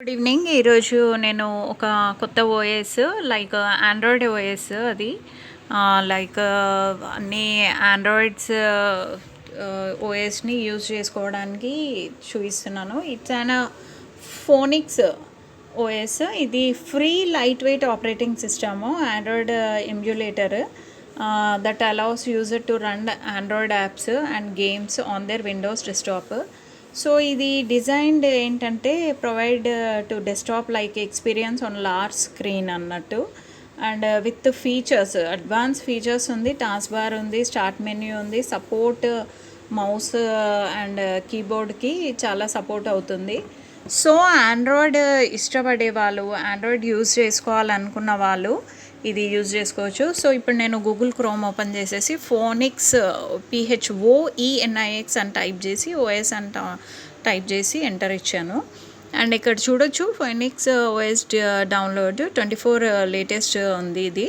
Good evening ఈరోజు నేను ఒక కొత్త ఓఎస్ లైక్ ఆండ్రాయిడ్ ఓఎస్ అది. లైక్ అన్ని ఆండ్రాయిడ్స్ ఓఎస్ని యూజ్ చేసుకోవడానికి చూపిస్తున్నాను. ఇట్స్ అన్ ఫోనిక్స్ ఓఎస్ ఇది free lightweight operating system Android emulator that allows user to run Android apps and games on their Windows desktop so ఇది designed ఏంటంటే provide to desktop like experience on large screen అన్నట్టు. And with features advance features ఉంది taskbar ఉంది start menu ఉంది support mouse and కీబోర్డ్కి చాలా support అవుతుంది. So Android ఇష్టపడే వాళ్ళు ఆండ్రాయిడ్ యూజ్ చేసుకోవాలనుకున్న వాళ్ళు ఇది యూజ్ చేసుకోవచ్చు. సో ఇప్పుడు నేను గూగుల్ క్రోమ్ ఓపెన్ చేసేసి Phoenix P H O E N I X అని టైప్ చేసి ఓఎస్ అని టైప్ చేసి ఎంటర్ ఇచ్చాను. అండ్ ఇక్కడ చూడొచ్చు Phoenix OS download twenty four latest ఉంది ఇది.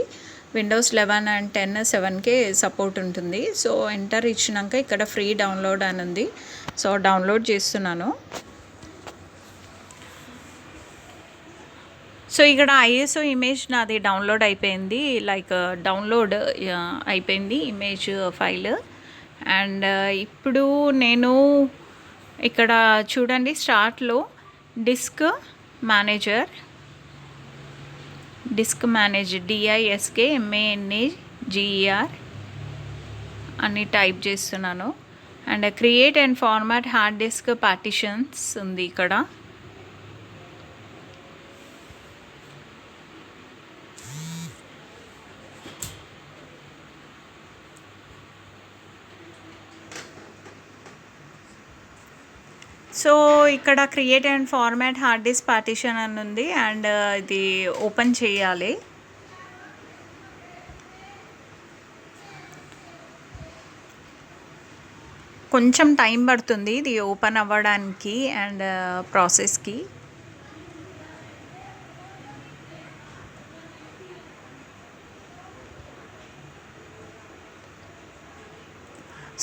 విండోస్ లెవెన్ అండ్ టెన్ సెవెన్కే సపోర్ట్ ఉంటుంది. సో ఎంటర్ ఇచ్చినాక ఇక్కడ ఫ్రీ డౌన్లోడ్ అని ఉంది. సో డౌన్లోడ్ చేస్తున్నాను. సో ఇక్కడ ఐఎస్ఓ ఇమేజ్ నాది డౌన్లోడ్ అయిపోయింది. లైక్ uh, డౌన్లోడ్ uh, అయిపోయింది ఇమేజ్ uh, ఫైల్. అండ్ ఇప్పుడు నేను ఇక్కడ చూడండి స్టార్ట్లో disk manager. Disk manage D I S K M A N A G E R అని టైప్ చేస్తున్నాను. And create and format hard disk partitions ఉంది ఇక్కడ. So ఇక్కడ create and format hard disk partition అని ఉంది అండ్ uh, ఇది open చేయాలి. కొంచెం టైం పడుతుంది ఇది ఓపెన్ అవ్వడానికి అండ్ ప్రాసెస్కి uh,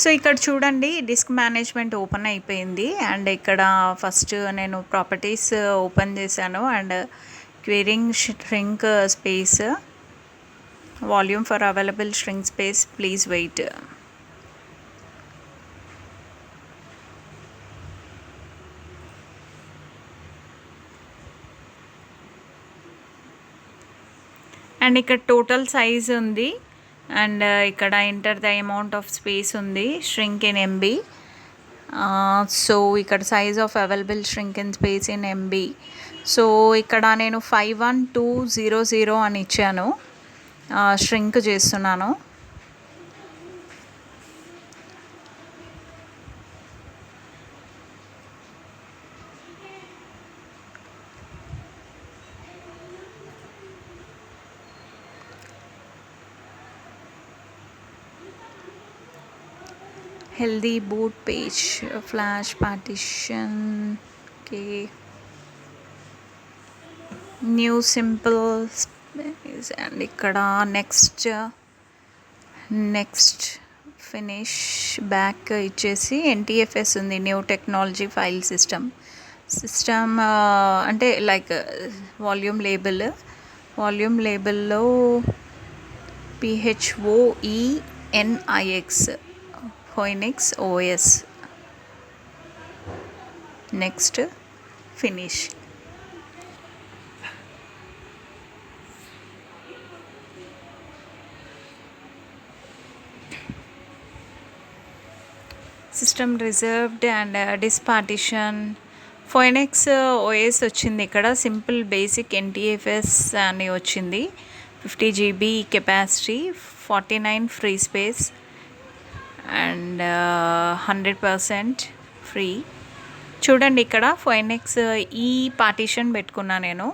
సో ఇక్కడ చూడండి డిస్క్ మేనేజ్మెంట్ ఓపెన్ అయిపోయింది. అండ్ ఇక్కడ ఫస్ట్ నేను ప్రాపర్టీస్ ఓపెన్ చేశాను. And querying shrink space volume for available shrink space please wait. And ఇక్కడ టోటల్ సైజ్ ఉంది. అండ్ ఇక్కడ enter the amount of space ఉంది ష్రింక్ ఇన్ ఎంబీ సో ఇక్కడ size of available shrink in space in MB so ఇక్కడ నేను five one two zero zero అని ఇచ్చాను. Shrink చేస్తున్నాను. Healthy boot page flash partition K new simple and ఇక్కడ next next finish back ఇచ్చేసి NTFS ఉంది new technology file system. System అంటే like volume label volume లేబుల్లో పిహెచ్ఓఈఎన్ఐఎక్స్ ఫోయినిక్స్ OS. Next finish. System reserved and డిస్పార్టిషన్ ఫోయినెక్స్ OS వచ్చింది ఇక్కడ. Simple basic NTFS అని వచ్చింది. Fifty GB capacity forty nine free space and hundred percent free. చూడండి ఇక్కడ ఫైనెక్స్ ఈ partition పెట్టుకున్నా నేను.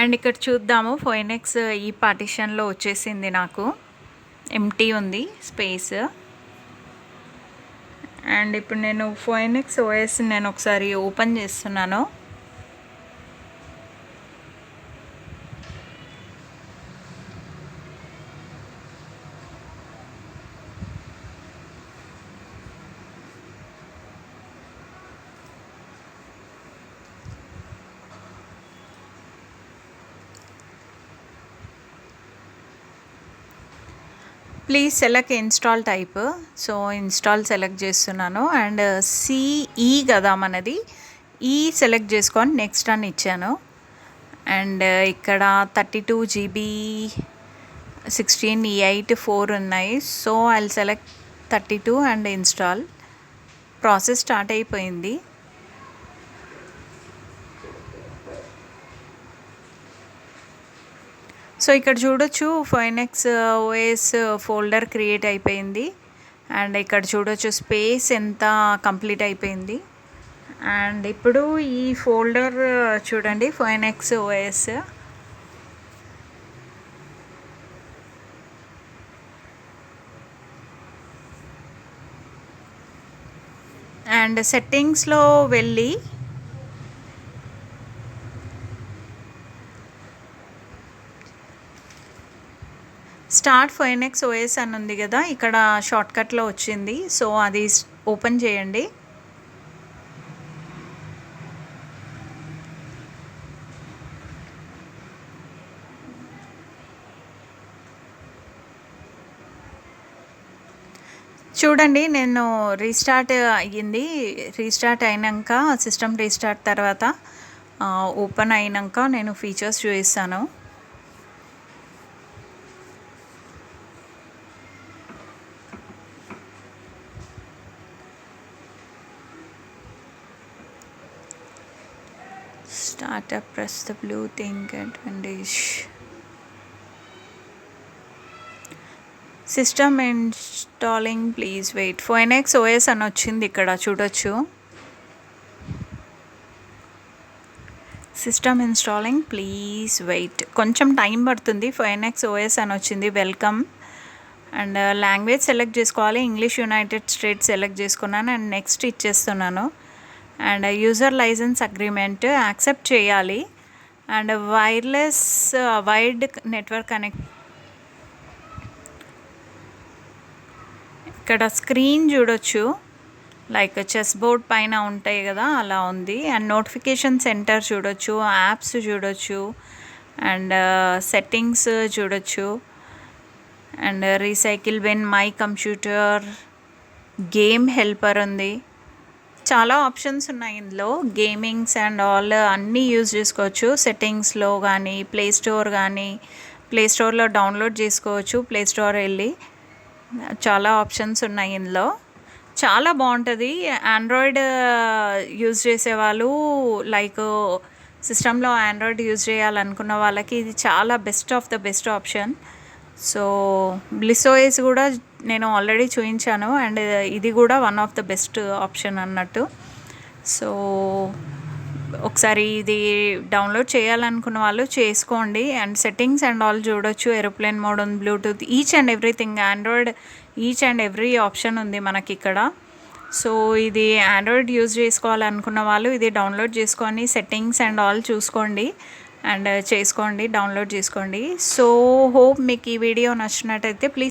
అండ్ ఇక్కడ చూద్దాము ఫైనెక్స్ ఈ పార్టీషన్లో వచ్చేసింది నాకు. ఎంటీ ఉంది స్పేస్. అండ్ ఇప్పుడు నేను ఫోయినెక్స్ ఓఎస్ నేను ఒకసారి ఓపెన్ చేస్తున్నాను. Please select install type so install select చేస్తున్నాను. అండ్ సిఈ కదా మనది. ఈ సెలెక్ట్ చేసుకొని నెక్స్ట్ అని ఇచ్చాను. అండ్ ఇక్కడ thirty two GB sixteen eight four ఉన్నాయి. So I select thirty two and install process start అయిపోయింది. సో ఇక్కడ చూడొచ్చు ఫైనెక్స్ ఓఎస్ ఫోల్డర్ క్రియేట్ అయిపోయింది. అండ్ ఇక్కడ చూడొచ్చు స్పేస్ ఎంత కంప్లీట్ అయిపోయింది. అండ్ ఇప్పుడు ఈ ఫోల్డర్ uh, చూడండి ఫైనెక్స్ ఓఎస్ అండ్ సెట్టింగ్స్లో వెళ్ళి స్టార్ట్ ఫైనెక్స్ ఓఎస్ అని ఉంది కదా ఇక్కడ షార్ట్కట్లో వచ్చింది. సో అది ఓపెన్ చేయండి. చూడండి నేను రీస్టార్ట్ అయ్యింది. రీస్టార్ట్ అయినాక సిస్టమ్ రీస్టార్ట్ తర్వాత ఓపెన్ అయినాక నేను ఫీచర్స్ చూపిస్తాను. Startup press the blue thing advantage system installing please wait Phoenix OS అని వచ్చింది ఇక్కడ చూడొచ్చు. సిస్టమ్ ఇన్స్టాలింగ్ ప్లీజ్ వెయిట్ కొంచెం టైం పడుతుంది ఫోనెక్స్ ఓఎస్ అని వచ్చింది వెల్కమ్ అండ్ లాంగ్వేజ్ సెలెక్ట్ చేసుకోవాలి ఇంగ్లీష్ యునైటెడ్ స్టేట్స్ సెలెక్ట్ చేసుకున్నాను అండ్ నెక్స్ట్ ఇచ్చేస్తున్నాను. And user licence agreement accept చేయాలి. And wireless wired network connect ఇక్కడ స్క్రీన్ చూడొచ్చు. లైక్ చెస్ బోర్డ్ పైన ఉంటాయి కదా అలా ఉంది. అండ్ నోటిఫికేషన్ సెంటర్ చూడొచ్చు యాప్స్ చూడొచ్చు అండ్ uh, సెట్టింగ్స్ చూడొచ్చు. And recycle bin my computer game helper ఉంది. చాలా ఆప్షన్స్ ఉన్నాయి ఇందులో. గేమింగ్స్ అండ్ ఆల్ అన్నీ యూజ్ చేసుకోవచ్చు. సెట్టింగ్స్లో కానీ ప్లే స్టోర్ కానీ ప్లే స్టోర్లో డౌన్లోడ్ చేసుకోవచ్చు. ప్లే స్టోర్ వెళ్ళి చాలా ఆప్షన్స్ ఉన్నాయి ఇందులో. చాలా బాగుంటుంది. ఆండ్రాయిడ్ యూజ్ చేసేవాళ్ళు లైక్ సిస్టంలో ఆండ్రాయిడ్ యూజ్ చేయాలనుకున్న వాళ్ళకి ఇది చాలా best of the best option so Bliss OS కూడా నేను ఆల్రెడీ చూపించాను అండ్ ఇది కూడా one of the best option అన్నట్టు. సో ఒకసారి ఇది డౌన్లోడ్ చేయాలనుకున్న వాళ్ళు చేసుకోండి. అండ్ సెట్టింగ్స్ అండ్ ఆల్ చూడొచ్చు. ఏరోప్లేన్ మోడ్ ఉంది Bluetooth each and everything Android each and every option ఉంది మనకి ఇక్కడ. సో ఇది ఆండ్రాయిడ్ యూజ్ చేసుకోవాలనుకున్న వాళ్ళు ఇది డౌన్లోడ్ చేసుకొని సెట్టింగ్స్ అండ్ ఆల్ చూసుకోండి. అండ్ చేసుకోండి డౌన్లోడ్ చేసుకోండి. సో హోప్ మీకు ఈ వీడియో నచ్చినట్టయితే ప్లీజ్